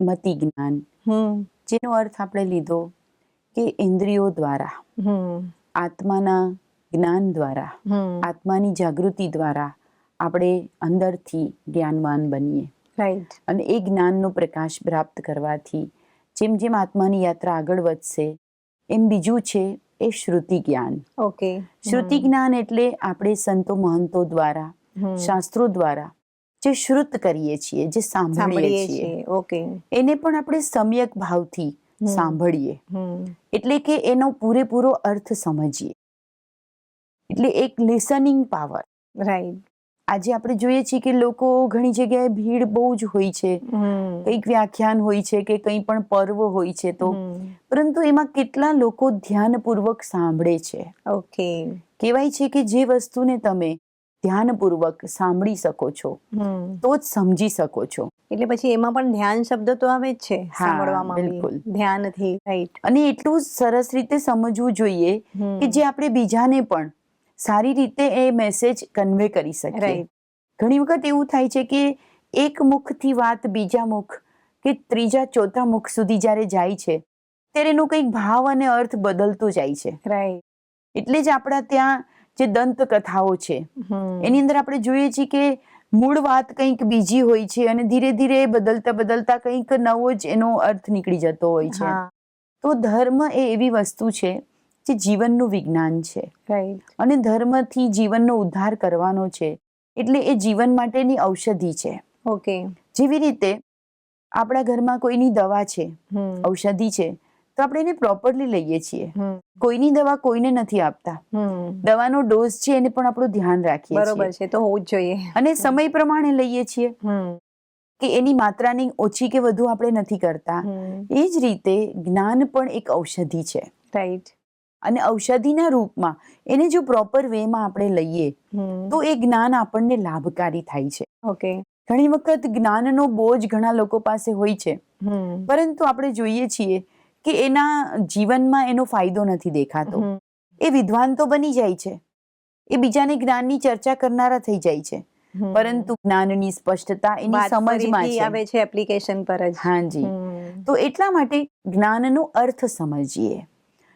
મતિ જ્ઞાન જેનો અર્થ આપણે લીધો કે ઇન્દ્રિયો દ્વારા આત્માના જ્ઞાન દ્વારા આત્માની જાગૃતિ દ્વારા આપણે અંદરથી જ્ઞાનવાન બનીએ. રાઈટ અને એ જ્ઞાનનો પ્રકાશ પ્રાપ્ત કરવાથી જેમ જેમ આત્માની યાત્રા આગળ વધશે એમ બીજું છે એ શ્રુતિ જ્ઞાન. ઓકે શ્રુતિ જ્ઞાન એટલે આપણે સંતો મહંતો દ્વારા શાસ્ત્રો દ્વારા જે શ્રુત કરીએ છીએ જે સાંભળીએ છીએ ઓકે. એને પણ આપણે સમ્યક ભાવથી. સાંભળીએ. એટલે કે એનો પૂરેપૂરો અર્થ સમજીએ. એટલે એક લિસનિંગ પાવર રાઈટ આજે આપણે જોઈએ છીએ કે લોકો ઘણી જગ્યાએ ભીડ બહુ જ હોય છે. કંઈક વ્યાખ્યાન હોય છે કે કંઈ પણ પર્વ હોય છે તો. પરંતુ એમાં કેટલા લોકો ધ્યાનપૂર્વક સાંભળે છે? ઓકે. કહેવાય છે કે જે વસ્તુને તમે ધ્યાનપૂર્વક સાંભળી શકો છો. તો જ સમજી શકો છો. એટલે પછી એમાં પણ ધ્યાન શબ્દ તો આવે જ છે સાંભળવામાં બિલકુલ. ધ્યાનથી રાઈટ અને એટલું સરસ રીતે સમજવું જોઈએ કે જે આપણે બીજાને પણ સારી રીતે એ મેસેજ કન્વે કરી શકીએ. ઘણી વખત એવું થાય છે કે એક મુખથી વાત બીજા મુખ કે ત્રીજા ચોથા મુખ સુધી જ્યારે જાય છે ત્યારે એનો કંઈક ભાવ અને અર્થ બદલતો જાય છે. રાઈટ એટલે જ આપણા ત્યાં જે દંતકથાઓ છે. એની અંદર આપણે જોઈએ છીએ કે મૂળ વાત કંઈક બીજી હોય છે અને ધીરે ધીરે બદલતા બદલતા કંઈક નવો જ એનો અર્થ નીકળી જતો હોય છે. તો ધર્મ એ એવી વસ્તુ છે જે જીવનનું વિજ્ઞાન છે. રાઈટ અને ધર્મથી જીવનનો ઉદ્ધાર કરવાનો છે. એટલે એ જીવન માટેની ઔષધિ છે. ઓકે જેવી રીતે આપણા ઘરમાં કોઈની દવા છે ઔષધિ છે તો આપણે એને પ્રોપરલી લઈએ છીએ. કોઈની દવા કોઈને નથી આપતા. દવાનો ડોઝ છે એને પણ આપણું ધ્યાન રાખીએ બરોબર છે તો હોવું જ જોઈએ. અને સમય પ્રમાણે લઈએ છીએ. કે એની માત્રાની ઓછી કે વધુ આપણે નથી કરતા. એ જ રીતે જ્ઞાન પણ એક ઔષધિ છે. રાઈટ. અને ઔષધિના રૂપમાં એને જો પ્રોપર વેમાં આપણે લઈએ તો એ જ્ઞાન આપણને લાભકારી થાય છે. ઓકે. ઘણી વખત જ્ઞાનનો બોજ ઘણા લોકો પાસે હોય છે. પરંતુ આપણે જોઈએ છીએ કે એના જીવનમાં એનો ફાયદો નથી દેખાતો. એ વિદ્વાન તો બની જાય છે. એ બીજાને જ્ઞાનની ચર્ચા કરનારા થઈ જાય છે. પરંતુ જ્ઞાનની સ્પષ્ટતા એની સમજમાં આવે છે. છે એપ્લિકેશન પર જ. હાજી. તો એટલા માટે જ્ઞાનનો અર્થ સમજીએ.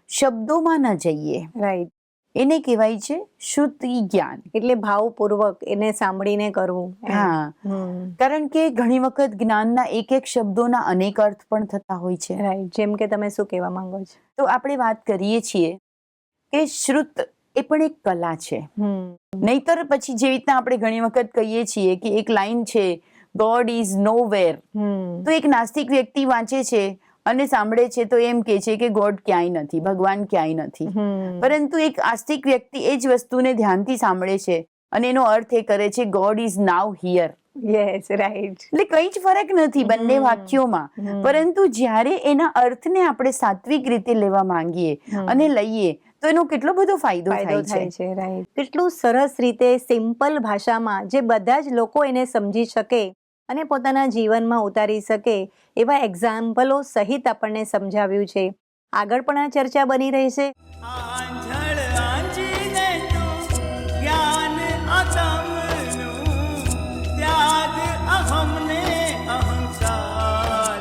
શબ્દોમાં ન જઈએ. રાઈટ એને કહેવાય છે શુદ્ધ જ્ઞાન. એટલે ભાવપૂર્વક એને સાંભળીને કરવું હા. કારણ કે ઘણી વખત જ્ઞાનના એક એક શબ્દોના અનેક અર્થ પણ થતા હોય છે. રાઈટ જેમ કે તમે શું કહેવા માંગો છો? તો આપણે વાત કરીએ છીએ કે શ્રુત એ પણ એક કલા છે. નહીતર પછી જેવી રીતના આપણે ઘણી વખત કહીએ છીએ કે એક લાઈન છે ગોડ ઇઝ નો વેર તો એક નાસ્તિક વ્યક્તિ વાંચે છે અને સાંભળે છે તો એમ કે છે કે ગોડ ક્યાંય નથી ભગવાન ક્યાંય નથી. પરંતુ એક આસ્તિક વ્યક્તિ એ જ વસ્તુને ધ્યાનથી સાંભળે છે અને એનો અર્થ એ કરે છે God is now here yes right એટલે કઈ જ ફરક નથી બંને વાક્યોમાં. પરંતુ જ્યારે એના અર્થને આપણે સાત્વિક રીતે લેવા માંગીએ અને લઈએ તો એનો કેટલો બધો ફાયદો થાય છે. રાઈટ કેટલું સરસ રીતે સિમ્પલ ભાષામાં જે બધા જ લોકો એને સમજી શકે અને પોતાના જીવનમાં ઉતારી શકે એવા એક્ઝામ્પલો સહિત આપણને સમજાવ્યું છે. આગળ પણ આ ચર્ચા બની રહેશે. અહમને અહંકાર.